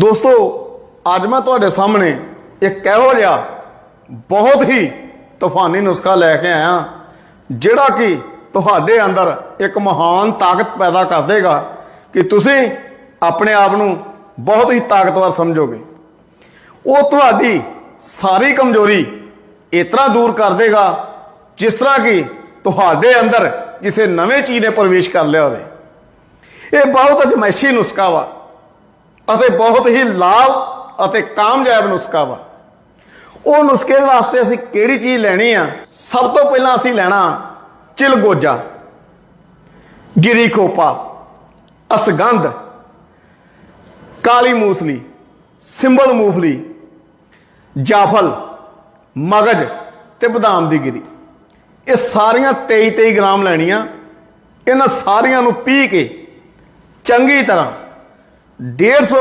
ਦੋਸਤੋ, ਅੱਜ ਮੈਂ ਤੁਹਾਡੇ ਸਾਹਮਣੇ ਇੱਕ ਇਹੋ ਜਿਹਾ ਬਹੁਤ ਹੀ ਤੂਫਾਨੀ ਨੁਸਖਾ ਲੈ ਕੇ ਆਇਆ, ਜਿਹੜਾ ਕਿ ਤੁਹਾਡੇ ਅੰਦਰ ਇੱਕ ਮਹਾਨ ਤਾਕਤ ਪੈਦਾ ਕਰ ਦੇਗਾ ਕਿ ਤੁਸੀਂ ਆਪਣੇ ਆਪ ਨੂੰ ਬਹੁਤ ਹੀ ਤਾਕਤਵਰ ਸਮਝੋਗੇ। ਉਹ ਤੁਹਾਡੀ ਸਾਰੀ ਕਮਜ਼ੋਰੀ ਇਸ ਤਰ੍ਹਾਂ ਦੂਰ ਕਰ ਦੇਗਾ, ਜਿਸ ਤਰ੍ਹਾਂ ਕਿ ਤੁਹਾਡੇ ਅੰਦਰ ਕਿਸੇ ਨਵੇਂ ਚੀਜ਼ ਨੇ ਪ੍ਰਵੇਸ਼ ਕਰ ਲਿਆ ਹੋਵੇ। ਇਹ ਬਹੁਤ ਅਜਮਾਇਸ਼ੀ ਨੁਸਖਾ ਵਾ। ਅਤੇ ਬਹੁਤ ਹੀ ਲਾਭ ਅਤੇ ਕਾਮਯਾਬ ਨੁਸਖਾ ਵਾ। ਉਹ ਨੁਸਖੇ ਵਾਸਤੇ ਅਸੀਂ ਕਿਹੜੀ ਚੀਜ਼ ਲੈਣੀ ਆ? ਸਭ ਤੋਂ ਪਹਿਲਾਂ ਅਸੀਂ ਲੈਣਾ ਚਿਲਗੋਜਾ, ਗਿਰੀ ਖੋਪਾ, ਅਸਗੰਧ, ਕਾਲੀ ਮੂਸਲੀ, ਸਿੰਬਲ ਮੂਫਲੀ, ਜਾਫਲ, ਮਗਜ ਤੇ ਬਦਾਮ ਦੀ ਗਿਰੀ। ਇਹ ਸਾਰੀਆਂ 23 23 ਗ੍ਰਾਮ ਲੈਣੀਆਂ। ਇਹਨਾਂ ਸਾਰੀਆਂ ਨੂੰ ਪੀ ਕੇ ਚੰਗੀ ਤਰ੍ਹਾਂ 150